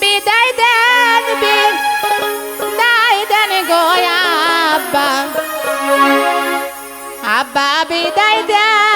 বিদায় দেন বিদায় দেন গো আব্বা। আব্বা বিদায় দেন।